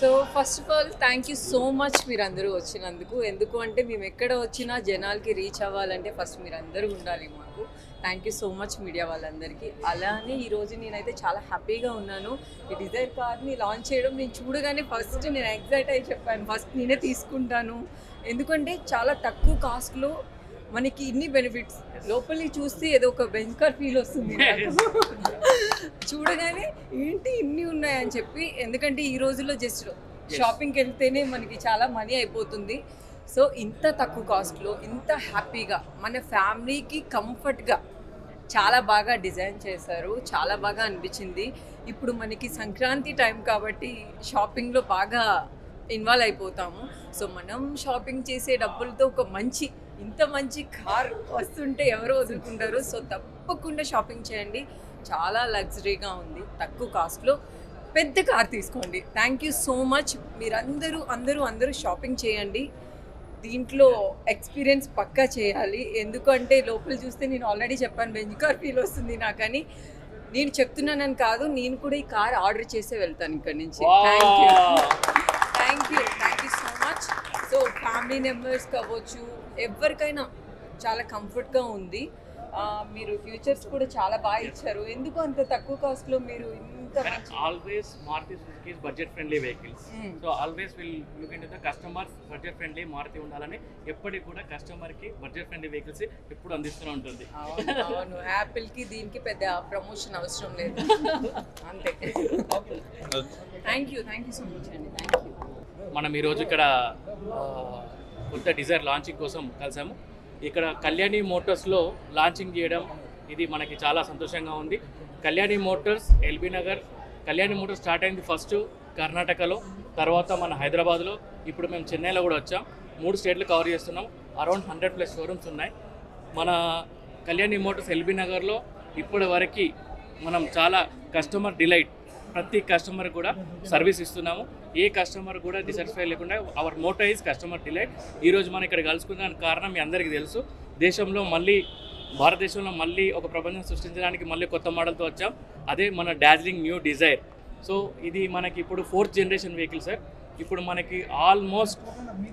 So first of all thank you so much మీరందరూ వచ్చినందుకు. ఎందుకు అంటే మేము ఎక్కడ వచ్చినా జనాలకి రీచ్ అవ్వాలంటే ఫస్ట్ మీరందరూ ఉండాలి మాకు. Thank you so much media వాళ్ళందరికీ. అలానే ఈరోజు నేనైతే చాలా హ్యాపీగా ఉన్నాను. ఈ డిజైర్ కార్ని లాంచ్ చేయడం నేను చూడగానే ఫస్ట్ నేను ఎగ్జైట్ అయ్యి చెప్పాను. ఫస్ట్ నేనే తీసుకుంటాను. ఎందుకంటే చాలా తక్కువ కాస్ట్లో మనకి ఇన్ని బెనిఫిట్స్ లోపలి చూస్తే ఏదో ఒక బెంచ్ కార్ ఫీల్ వస్తుంది చూడగానే ఏంటి ఇన్ని ఉన్నాయని చెప్పి ఎందుకంటే ఈ రోజుల్లో జస్ట్ షాపింగ్కి వెళ్తేనే మనకి చాలా మనీ అయిపోతుంది. సో ఇంత తక్కువ కాస్ట్లో ఇంత హ్యాపీగా మన ఫ్యామిలీకి కంఫర్ట్గా చాలా బాగా డిజైన్ చేశారు. చాలా బాగా అనిపించింది. ఇప్పుడు మనకి సంక్రాంతి టైం కాబట్టి షాపింగ్లో బాగా ఇన్వాల్వ్ అయిపోతాము. సో మనం షాపింగ్ చేసే డబ్బులతో ఒక మంచి ఇంత మంచి కార్ వస్తుంటే ఎవరు వదులుకుంటారు? సో తప్పకుండా షాపింగ్ చేయండి. చాలా లగ్జరీగా ఉంది తక్కువ కాస్ట్లో పెద్ద కార్ తీసుకోండి. థ్యాంక్ యూ సో మచ్ మీరందరూ అందరూ అందరూ షాపింగ్ చేయండి. దీంట్లో ఎక్స్పీరియన్స్ పక్కా చేయాలి. ఎందుకంటే లోపల చూస్తే నేను ఆల్రెడీ చెప్పాను బెంజ్ కార్ ఫీల్ వస్తుంది నాకని. నేను చెప్తున్నానని కాదు నేను కూడా ఈ కార్ ఆర్డర్ చేసే వెళ్తాను ఇక్కడ నుంచి. Thank you thank you thank you so much so family members కావచ్చు ఎవరికైనా చాలా కంఫర్ట్గా ఉంది. మీరు ఫ్యూచర్స్ కూడా చాలా బాగా ఇచ్చారు. ఎందుకు అంత తక్కువ కాస్ట్లో మీరు ఇంత always Maruti Suzuki budget friendly vehicles. So always will look in the customers budget friendly Maruti ఉండాలని ఎప్పటికి కూడా కస్టమర్కి బడ్జెట్ ఫ్రెండ్లీ వెహికల్స్ ఎప్పుడు అందిస్తూనే ఉంటుంది. అవును అవును. యాపిల్కి దీనికి పెద్ద ప్రమోషన్ అవసరం లేదు. అంతే. Thank you thank you so much అండి. థ్యాంక్ యూ మనం ఈరోజు ఇక్కడ కొత్త డిజైర్ లాంచింగ్ కోసం కలిసాము. ఇక్కడ కళ్యాణి మోటార్స్లో లాంచింగ్ చేయడం ఇది మనకి చాలా సంతోషంగా ఉంది. Kalyani motors LB Nagar Kalyani motors start అయింది ఫస్ట్ కర్ణాటకలో తర్వాత మన హైదరాబాద్లో. ఇప్పుడు మేము చెన్నైలో కూడా వచ్చాం. మూడు స్టేట్లు కవర్ చేస్తున్నాం. అరౌండ్ హండ్రెడ్ ప్లస్ షోరూమ్స్ ఉన్నాయి. మన కళ్యాణి మోటార్స్ ఎల్బీ నగర్లో ఇప్పటి వరకు మనం చాలా కస్టమర్ డిలైట్ ప్రతి కస్టమర్ కూడా సర్వీస్ ఇస్తున్నాము. ఏ కస్టమర్ కూడా డిసాటిస్ఫై లేకుండా our motto is customer delight ఈరోజు మనం ఇక్కడ కలుసుకున్నానికి కారణం మీ అందరికీ తెలుసు. దేశంలో మళ్ళీ భారతదేశంలో మళ్ళీ ఒక ప్రపంచం సృష్టించడానికి మళ్ళీ కొత్త మోడల్తో వచ్చాం. అదే మన డార్జిలింగ్ న్యూ డిజైర్ సో ఇది మనకి ఇప్పుడు ఫోర్త్ జనరేషన్ వెహికల్ సార్ ఇప్పుడు మనకి almost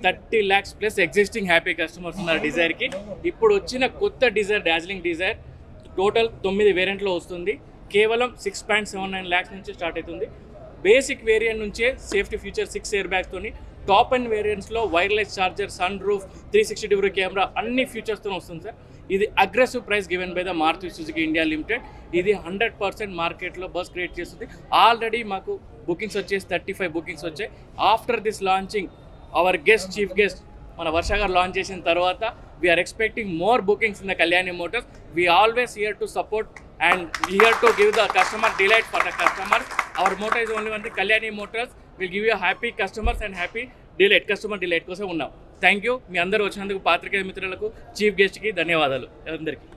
thirty lakhs plus existing happy customers ఉన్నారు డిజైర్కి ఇప్పుడు వచ్చిన కొత్త డిజైర్ డార్జిలింగ్ డిజైర్ టోటల్ తొమ్మిది వేరియంట్లో వస్తుంది. కేవలం six point seven nine lakhs నుంచి స్టార్ట్ అవుతుంది. బేసిక్ వేరియంట్ నుంచే సేఫ్టీ ఫీచర్ సిక్స్ ఇయర్ బ్యాగ్తోని top and వేరియంట్స్లో wireless charger sunroof three sixty degree camera అన్ని ఫీచర్స్తో వస్తుంది సార్. ఇది aggressive price given by the Maruti Suzuki India limited ఇది hundred percent మార్కెట్లో బస్ క్రియేట్ చేస్తుంది. ఆల్రెడీ మాకు బుకింగ్స్ వచ్చేసి థర్టీ ఫైవ్ బుకింగ్స్ వచ్చాయి. After this launching our guest chief guest మన వర్ష గారు లాంచ్ చేసిన తర్వాత we are expecting more bookings in the Kalyani motors we always here to support and here to give the customer delight for the customer our motor is only one the Kalyani motors will give you happy customers and happy delight customer delight కోసం ఉన్నాం. Thank you మీ అందరూ వచ్చినందుకు పాత్రికేయ మిత్రులకు chief గెస్ట్కి ధన్యవాదాలు. అందరికీ.